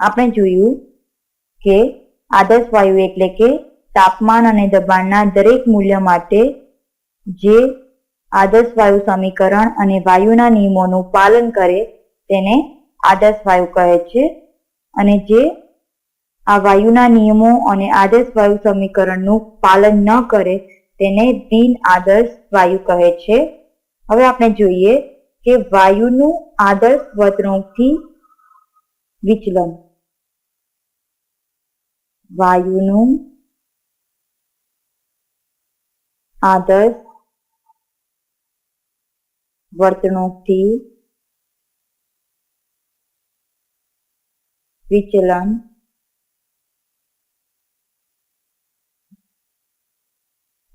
આપણે જોયું કે આદર્શ વાયુ એટલે કે તાપમાન અને દબાણના દરેક મૂલ્ય માટે જે આદર્શ વાયુ સમીકરણ અને વાયુના નિયમોનું પાલન કરે તેને આદર્શ વાયુ કહે છે. અને જે આ વાયુના નિયમો અને આદર્શ વાયુ સમીકરણનું પાલન ન કરે તેને બિન આદર્શ વાયુ કહે છે. હવે આપણે જોઈએ કે વાયુનું આદર્શ વર્તણૂકથી વિચલન વાયુનું આદર્શ વર્તણૂકથી વિચલન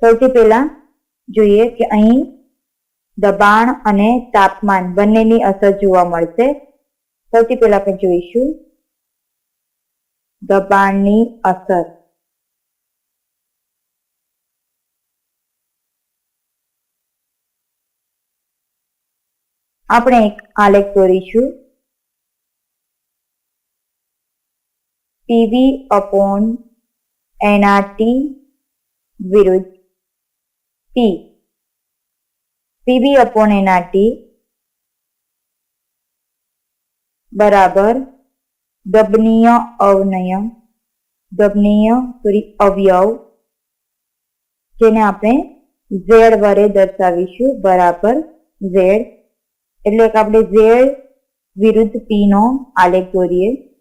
સૌથી પહેલા જોઈએ કે અહીં દબાણ અને તાપમાન બંનેની અસર જોવા મળશે. સૌથી પહેલા આપણે જોઈશું દબાણની અસર. આપણે એક આલેખ દોરીશું. પીવી અપોન એનઆરટી વિરુદ્ધ પી. પીવી અપોન એનઆરટી બરાબર દબનીય અવનય દબનીય સોરી, અવયવ, જેને આપણે ઝેડ વડે દર્શાવીશું, બરાબર ઝેડ. એટલે કે આપણે ઝેડ વિરુદ્ધ પી નો આલેખ દોરીએ.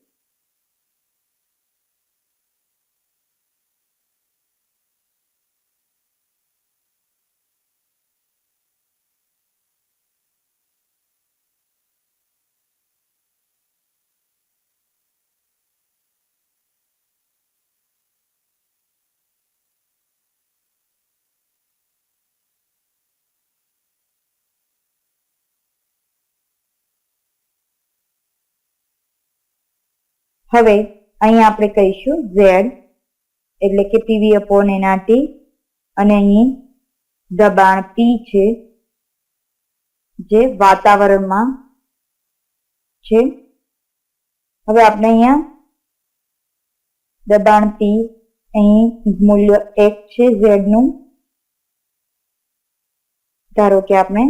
હવે અહીં આપણે કહીશું ઝેડ એટલે કે પીવી અપોન એના ટી અને અહીં દબાણ પી છે, જે વાતાવરણમાં છે. હવે આપણે અહીંયા દબાણ પી અહીં મૂલ્ય એક છે ઝેડનું. ધારો કે આપણે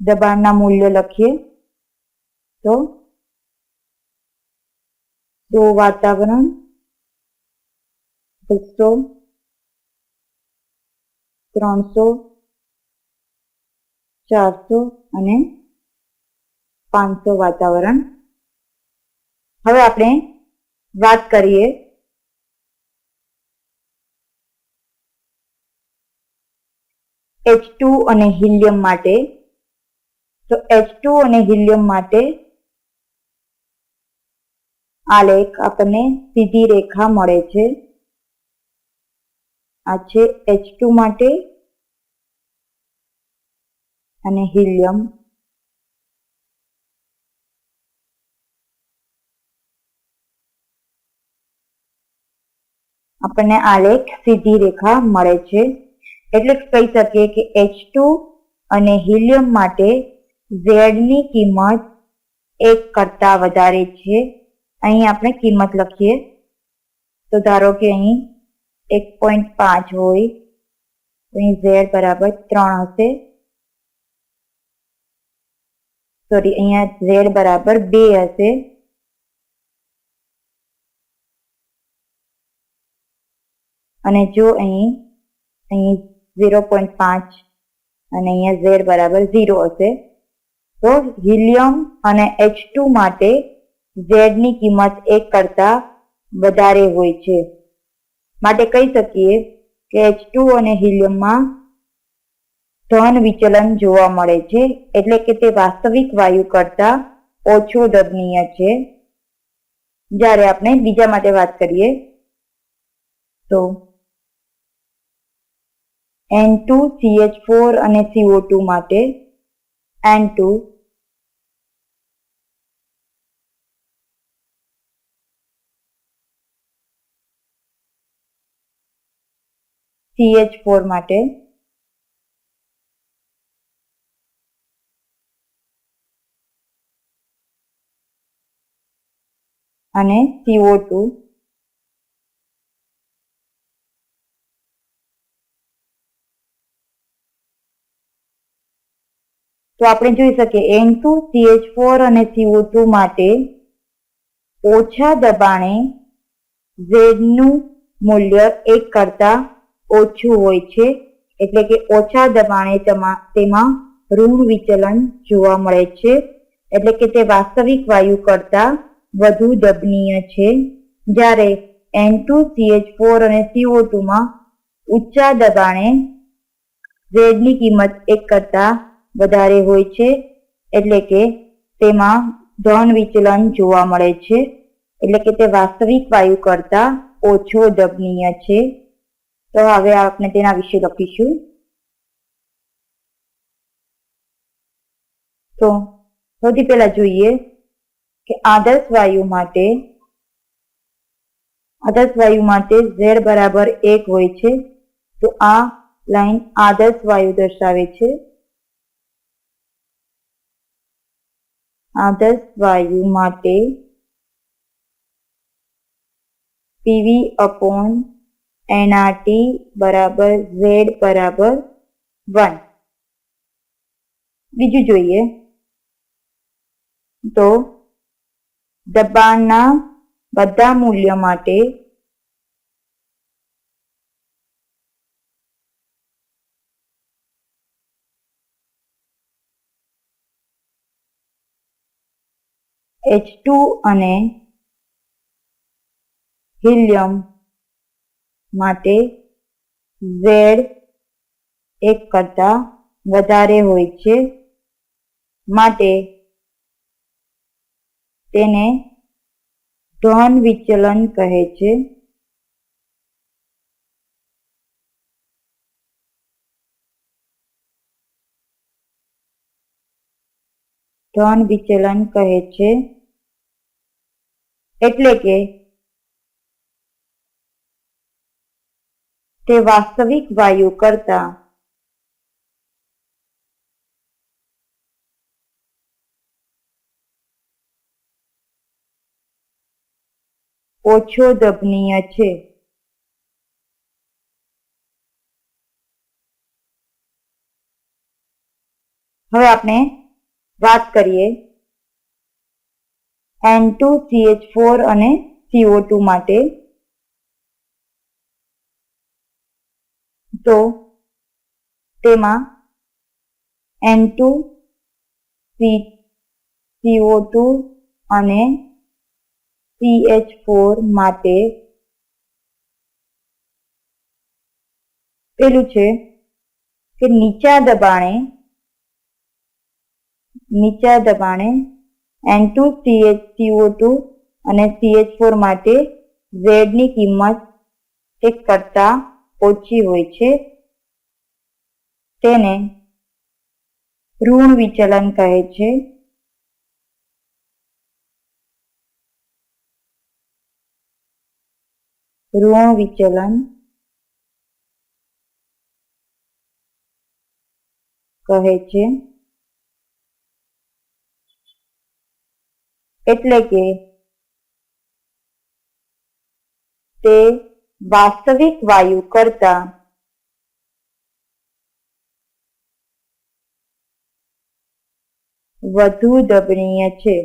દબાણના મૂલ્ય લખીએ. તો દો વાતાવરણ બસો ત્રણસો, ચારસો અને પાંચસો વાતાવરણ. હવે આપણે વાત કરીએ એચ ટુ અને હિલિયમ માટે. તો એચ અને હિલિયમ માટે આલેખ આપણને સીધી રેખા મળે છે. આ છે એચ ટુ માટે અને હિલિયમ. આપણને આલેખ સીધી રેખા મળે છે. એટલે કહી શકીએ કે એચ ટુ અને હિલિયમ માટે ઝેડની કિંમત એક કરતા વધારે છે. અહીં આપણે કિંમત લખીએ. તો ધારો કે અહીં એક પોઈન્ટ પાંચ હોય અહીં ઝેડ બરાબર ત્રણ હશે. સોરી અહીંયા ઝેડ બરાબર બે હશે. અને જો અહીં અહીં ઝીરો પોઈન્ટ પાંચ અને અહીંયા ઝેડ બરાબર ઝીરો હશે. તો હિલિયમ અને એચ ટુ માટે ઝેડની કિંમત એક કરતા વધારે હોય છે. માટે કહી શકીએ કે એચ ટુ અને હિલિયમમાં ધન વિચલન જોવા મળે છે, એટલે કે તે વાસ્તવિક વાયુ કરતા ઓછો દબનીય છે. જ્યારે આપણે બીજા માટે વાત કરીએ તો એન ટુ સીએચ ફોર અને સીઓ ટુ માટે એન ટુ સીએચ ફોર માટે. અને સીઓ ટુ તો આપણે જોઈ શકીએ એન ટુ સીએચ ફોર અને સીઓ ટુ માટે ઓછા દબાણે ઝેડનું મૂલ્ય એક કરતા ઓછું હોય છે, એટલે કે ઓછા દબાણે તેમાં ઋણ વિચલન જોવા મળે છે, એટલે કે તે વાસ્તવિક વાયુ કરતા વધુ દબનીય છે. જ્યારે એન ટુ સીએચ ફોર અને સીઓ ટુમાં ઊંચા દબાણે ઝેડની કિંમત એક કરતા વધારે હોય છે, એટલે કે તેમાં ધન વિચલન જોવા મળે છે, એટલે કે તે વાસ્તવિક વાયુ કરતા ઓછો દબનીય છે. તો હવે આપણે તેના વિશે લખીશું. તો સૌથી પહેલા જોઈએ કે આદર્શ વાયુ માટે, આદર્શ વાયુ માટે ઝેડ બરાબર એક હોય છે. તો આ લાઈન આદર્શ વાયુ દર્શાવે છે. આદર્શ વાયુ માટે પીવી અપોન એનઆરટી બરાબર, ઝેડ બરાબર, વન. બીજું જોઈએ તો દબાણના બધા મૂલ્ય માટે એચ અને હિલિયમ માટે ઝેડ એક કરતા વધારે હોય છે. માટે તેને ધન વિચલન કહે છે. ધન વિચલન કહે છે. એટલે કે તે વાસ્તવિક વાયુ કરતા ઓછો દબનીય છે. હવે આપણે વાત કરીએ એન ટુ સીએચ ફોર અને સીઓ માટે તો તેમાં N two C CO two અને સીએચ ફોર માટે પેલું છે કે નીચા દબાણે નીચા દબાણે N two CH CO two અને સીએચ ફોર માટે ઝેડની કિંમત એક કરતા ઓછી હોય છે. તેને ઋણ વિચલન કહે છે. ઋણ વિચલન કહે છે. એટલે કે તે વાસ્તવિક વાયુ કરતા. વધુ દબનીય છે.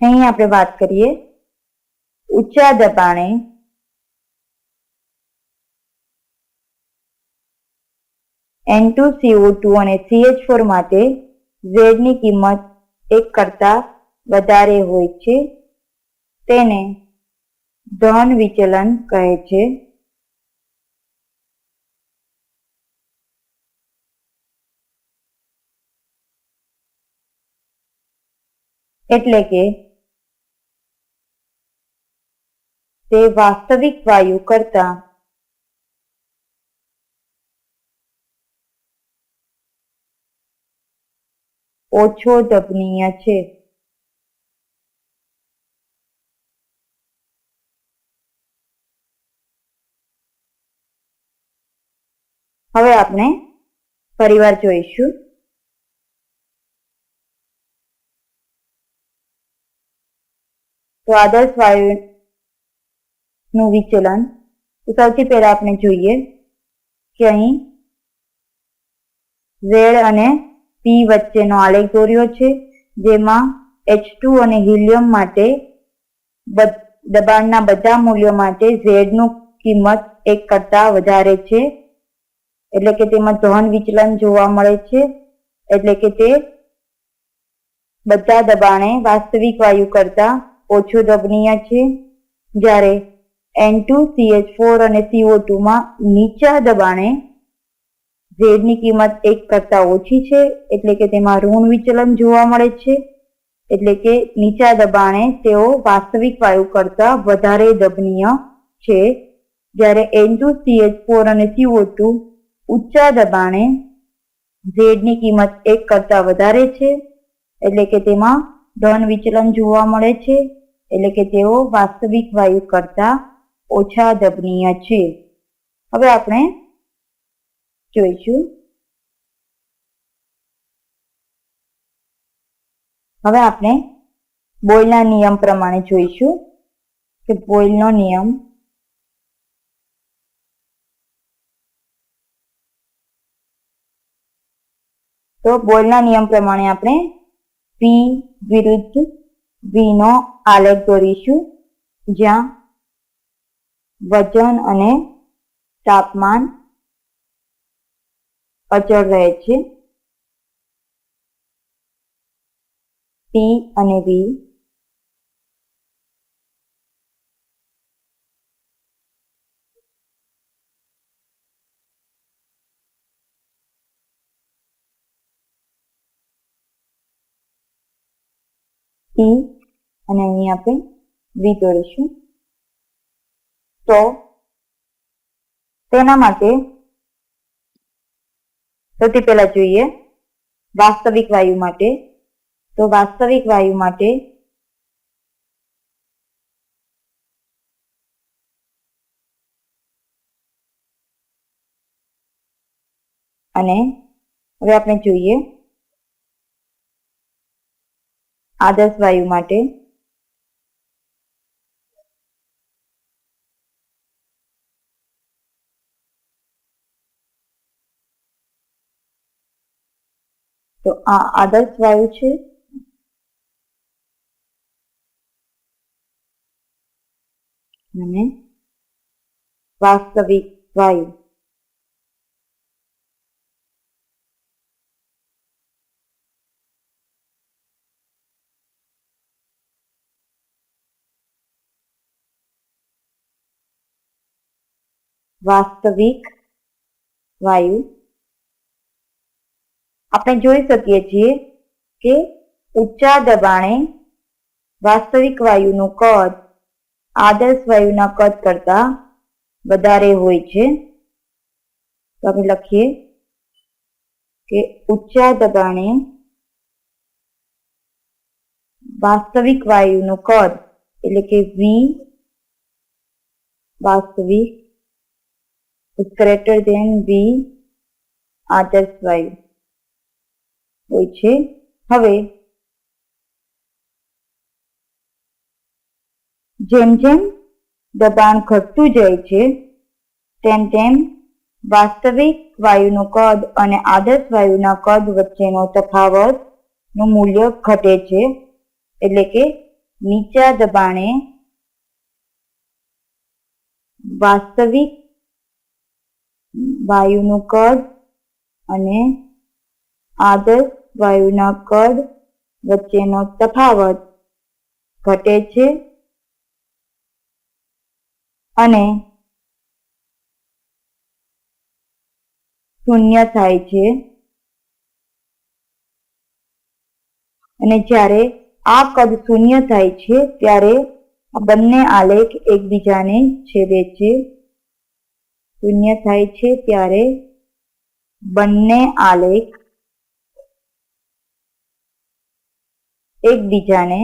અહીં આપણે વાત કરીએ ઊંચા દબાણે એન ટુ સીઓ ટુ અને સીએચ ફોર માટે ઝેડની કિંમત એક કરતા વધારે હોય છે. તેને ધન વિચલન કહે છે. એટલે કે તે વાસ્તવિક વાયુ કરતા ઓછો દબનીય છે. હવે આપણે પરિવાર જોઈશું. તો આદર્શ વાયુ નું વિચલન સૌથી પહેલા આપણે જોઈએ કે અહીં ઝેડ અને પી વચ્ચેનો આલેખ દોર્યો છે, જેમાં એચ ટુ અને હિલિયમ માટે દબાણના બધા મૂલ્યો માટે ઝેડનું કિંમત એક કરતા વધારે છે. એટલે કે તેમાં ધન વિચલન જોવા મળે છે. એટલે કે તે બધા દબાણે વાસ્તવિક વાયુ કરતા ઓછું દબનીય છે. જ્યારે N2CH4 અને CO2 માં નીચા દબાણે Z ની કિંમત એક કરતા ઓછી છે, એટલે કે તેમાં ઋણ વિચલન જોવા મળે છે. એટલે કે નીચા દબાણે તેઓ વાસ્તવિક વાયુ કરતા વધારે દબનીય છે. જ્યારે N2CH4 અને CO2 ઊંચા દબાણે ઝેડની કિંમત એક કરતા વધારે છે, એટલે કે તેમાં ધન વિચલન જોવા મળે છે, એટલે કે તેઓ વાસ્તવિક વાયુ કરતા ઓછા દબનીય છે. હવે આપણે જોઈશું હવે આપણે બોયલના નિયમ પ્રમાણે જોઈશું કે બોયલનો નિયમ તો બોયલના નિયમ પ્રમાણે આપણે પી વિરુદ્ધ વી નો આલેખ દોરીશું, જ્યાં વજન અને તાપમાન અચળ રહે છે પી અને વી પી અને અહીં આપણે વી દોરીશું. તો તેના માટે સૌથી પહેલા જોઈએ વાસ્તવિક વાયુ માટે. તો વાસ્તવિક વાયુ માટે અને હવે આપણે જોઈએ આદર્શ વાયુ માટે તો આ આદર્શ વાયુ છે. અને વાસ્તવિક વાયુ. વાસ્તવિક વાયુ. આપણે જોઈ શકીએ છીએ કે ઊંચા દબાણે વાસ્તવિક વાયુનું કદ આદર્શ વાયુના કદ કરતા વધારે હોય છે. તો આપણે લખીએ કે ઊંચા દબાણે વાસ્તવિક વાયુનું કદ એટલે કે વી વાસ્તવિક is greater than V આદર્શ વાયુ. હોય છે. હવે જેમ જેમ દબાણ ઘટતું જાય છે, તેમ તેમ વાસ્તવિક વાયુનું કદ અને આદર્શ વાયુના કદ વચ્ચેનો તફાવતનું મૂલ્ય ઘટે છે. એટલે કે નીચા દબાણે વાસ્તવિક વાયુનું કદ અને આદર્શ વાયુના કદ વચ્ચેનો તફાવત ઘટે છે અને શૂન્ય થાય છે. અને જ્યારે આ કદ શૂન્ય થાય છે, ત્યારે આ બંને આલેખ એકબીજાને છેદે છે. શૂન્ય થાય છે ત્યારે બંને આલેખ એકબીજાને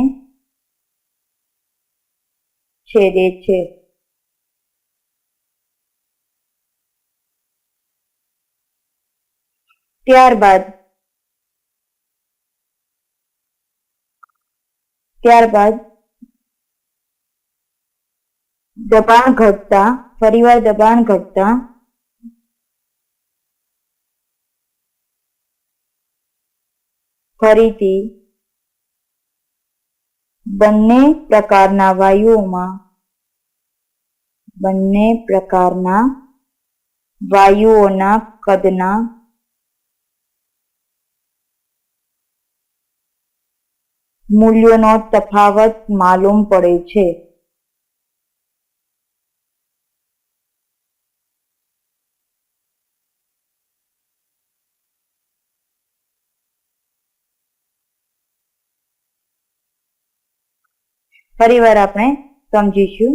છેદે છે. ત્યારબાદ ત્યારબાદ દબાણ ઘટતા ફરીવાર દબાણ ઘટતા ફરીથી બંને પ્રકારના વાયુઓમાં બંને પ્રકારના વાયુઓના કદના મૂલ્યોનો તફાવત માલુમ પડે છે. ફરીવાર આપણે સમજીશું.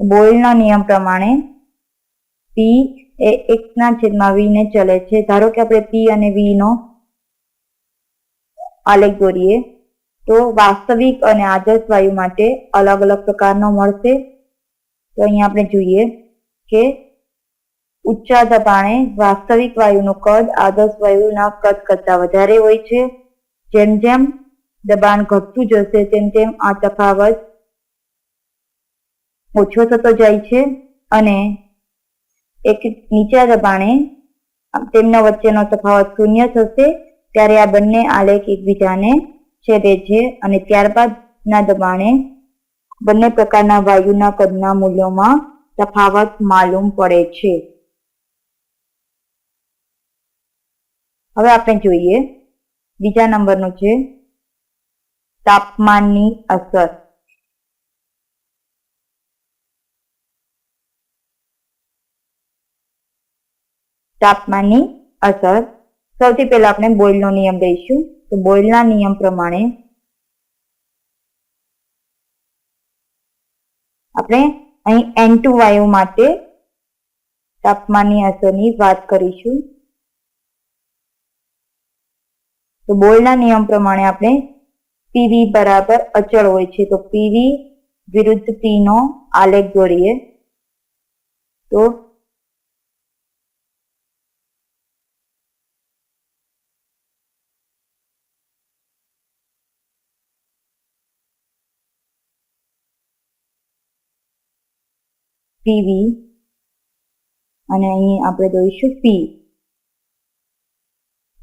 બોયલના નિયમ પ્રમાણે પી એ એક્સના છેદમાં વી ને ચલે છે. ધારો કે આપણે પી અને વી નો આલેખ દોરીએ, તો વાસ્તવિક અને આદર્શ વાયુ માટે અલગ અલગ પ્રકારનો મળશે. તો અહીંયા આપણે જોઈએ કે ઊંચા દબાણે વાસ્તવિક વાયુનું કદ આદર્શ વાયુના કદ કરતા વધારે હોય છે. જેમ જેમ દબાણ ઘટતું જશે તેમ તેમ આ તફાવત ઓછો થતો જાય છે અને એક નીચા દબાણે તેમના વચ્ચેનો તફાવત શૂન્ય થશે, ત્યારે આ બંને આલેખ એકબીજાને છેદે છે અને ત્યારબાદ ના દબાણે બંને પ્રકારના વાયુના કદના મૂલ્યોમાં તફાવત માલુમ પડે છે. હવે આપણે જોઈએ, બીજા નંબરનું છે તાપમાનની અસર. તાપમાનની અસર. સૌથી પહેલા આપણે બોઇલનો નિયમ લઈશું. તો બોઇલના નિયમ પ્રમાણે આપણે અહીં એન ટુ વાયુ માટે તાપમાનની અસરની વાત કરીશું. તો બોઇલના નિયમ પ્રમાણે આપણે પીવી બરાબર અચળ હોય છે. તો પીવી વિરુદ્ધ પી નો આલેખ દોરીએ. તો પીવી અને અહીં આપણે દોરીશું પી.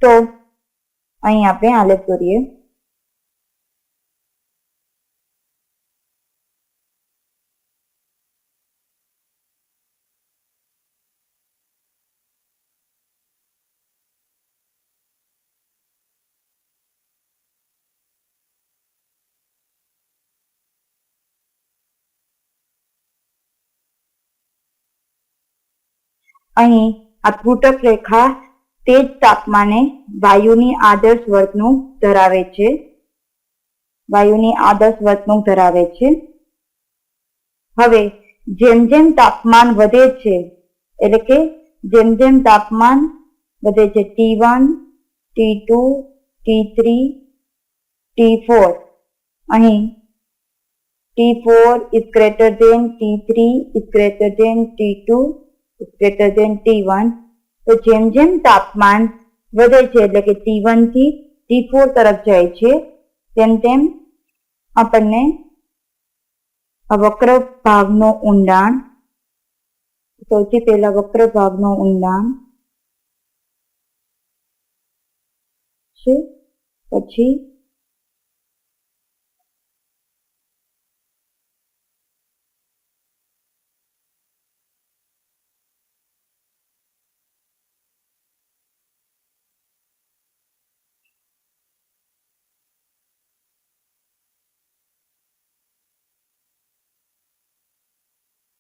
તો અહીં આપણે આલેખ દોરીએ. અહીં આ રેખા તે જ તાપમાને વાયુની આદર્શ વર્તણૂક ધરાવે છે. વાયુની આદર્શ વર્તણૂક ધરાવે છે. હવે જેમ જેમ તાપમાન વધે છે, એટલે કે જેમ જેમ તાપમાન વધે છે T one T two T three T four અહીં T four is greater than T three is greater than T two greater than T one તો જેમ જેમ તાપમાન વધે છે, એટલે કે ટી વનથી ટી ફોર તરફ જાય છે, તેમ તેમ આપણને વક્ર ભાગનો ઊંડાણ, સૌથી પહેલા વક્ર ભાગનો ઊંડાણ છે પછી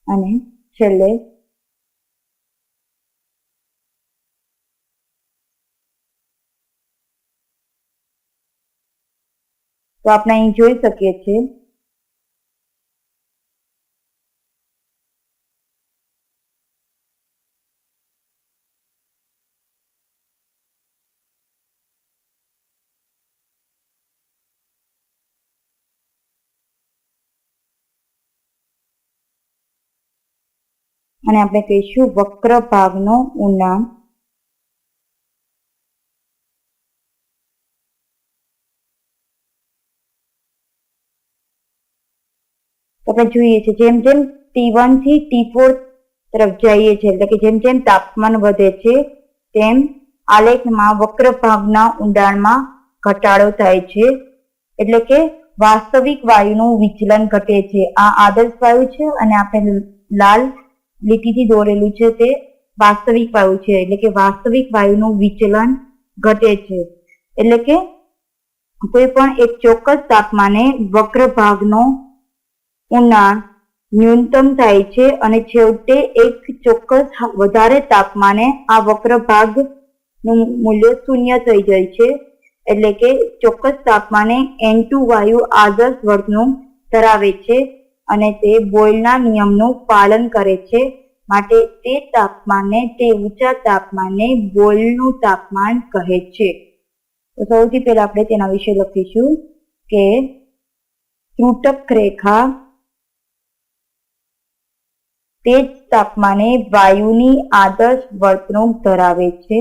અને છેલ્લે તો આપણે અહીં જોઈ શકીએ છીએ અને આપણે કહીશું વક્ર ભાગનો ઉનામ આપણે જોઈએ છે, જેમ જેમ ટી વનથી ટી ફોર તરફ જઈએ છીએ એટલે કે જેમ જેમ તાપમાન વધે છે, તેમ આલેખમાં વક્ર ભાગના ઊંડાણમાં ઘટાડો થાય છે. એટલે કે વાસ્તવિક વાયુનું વિચલન ઘટે છે. આ આદર્શ વાયુ છે અને આપણે લાલ લીટીથી દોરેલું છે તે વાસ્તવિક વાયુ છે, એટલે કે વાસ્તવિક વાયુનું વિચલન ઘટે છે. એટલે કે કોઈ પણ એક ચોક્કસ તાપમાને વક્ર ભાગનો ઉનાળ ન્યૂનતમ થાય છે અને છેવટે એક ચોક્કસ વધારે તાપમાને આ વક્ર ભાગનું મૂલ્ય શૂન્ય થઈ જાય છે. એટલે કે ચોક્કસ તાપમાને એન ટુ વાયુ આદર્શ વર્ગનું ધરાવે છે. અને તે બોયલના નિયમનું પાલન કરે છે. માટે તે તાપમાનને, તે ઊંચા તાપમાનને બોયલનું તાપમાન કહે છે. તો સૌથી પહેલા આપણે તેના વિશે લખીશું કે ત્રુટક રેખા તે જ તાપમાને વાયુની આદર્શ વર્તણૂક ધરાવે છે.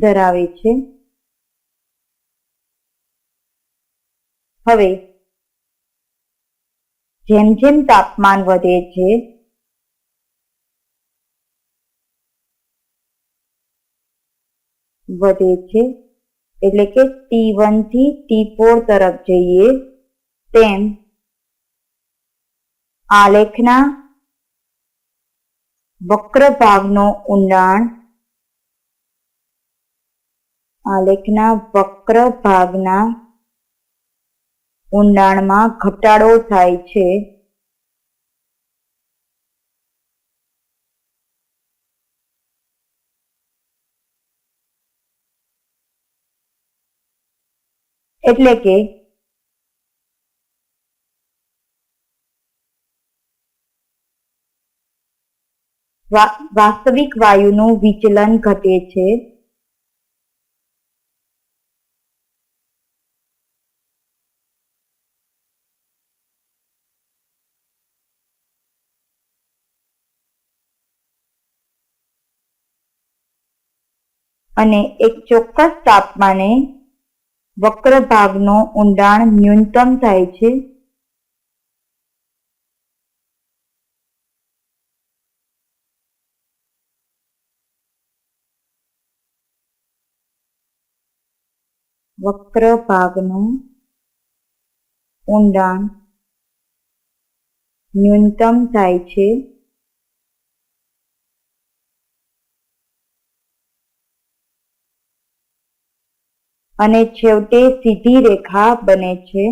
ધરાવે છે. હવે, જેમ જેમ તાપમાન વધે છે વધે છે, એટલે કે ટી વનથી ટી ફોર તરફ જઈએ, તેમ આલેખના વક્ર ભાગનો ઊંડાણ આલેખના વક્ર ભાગના ઊંડાણમાં ઘટાડો થાય છે. એટલે કે વાસ્તવિક વાયુનું વિચલન ઘટે છે. અને એક ચોક્કસ તાપમાને વક્ર ભાગનો ઊંડાણ ન્યૂનતમ થાય છે. વક્ર ભાગનું ઊંડાણ ન્યૂનતમ થાય છે. અને છેવટે સીધી રેખા બને છે.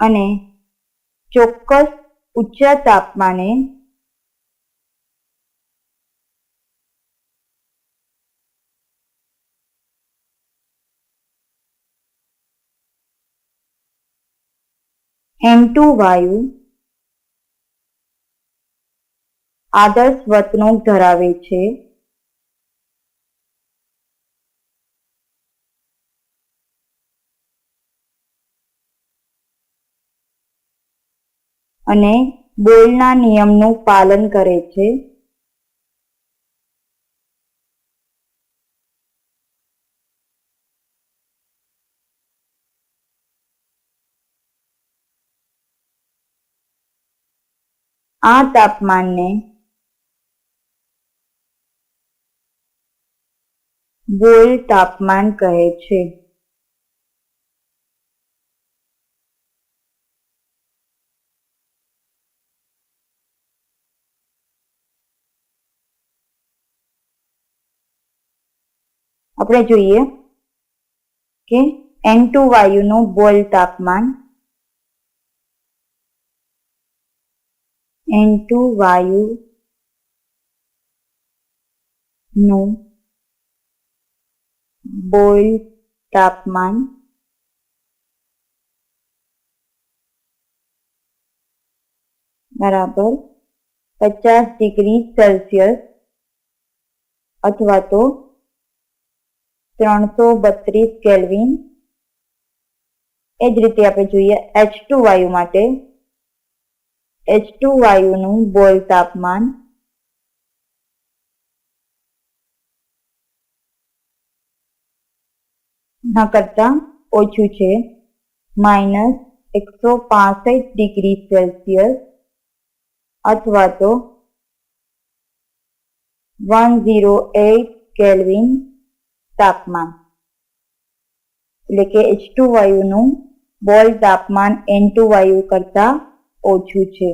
અને ચોક્કસ ઊંચા તાપમાને એન ટુ વાયુ આદર્શ વર્તણૂક ધરાવે છે. અને બોલના નિયમનું પાલન કરે છે. આ તાપમાનને બોલ તાપમાન કહે છે. આપણે જોઈએ કે એન ટુ વાયુનું બોલ તાપમાન એન વાયુ નું બોઇલ તાપમાન બરાબર પચાસ ડિગ્રી સેલ્સિયસ અથવા તો ત્રણસો બત્રીસ કેલ્વિન એ જ રીતે આપણે જોઈએ એચ વાયુ માટે એચ ટુ વાયુનું બોલ તાપમાન. કરતા ઓછું છે. માઇનસ એકસો પાસઠ ડિગ્રી સેલ્સિયસ અથવા તો વન ઝીરો એટ કેલ્વિન તાપમાન. એટલે કે એચ ટુ વાયુનું બોલ તાપમાન એન ટુ વાયુ કરતા ઓછું છે.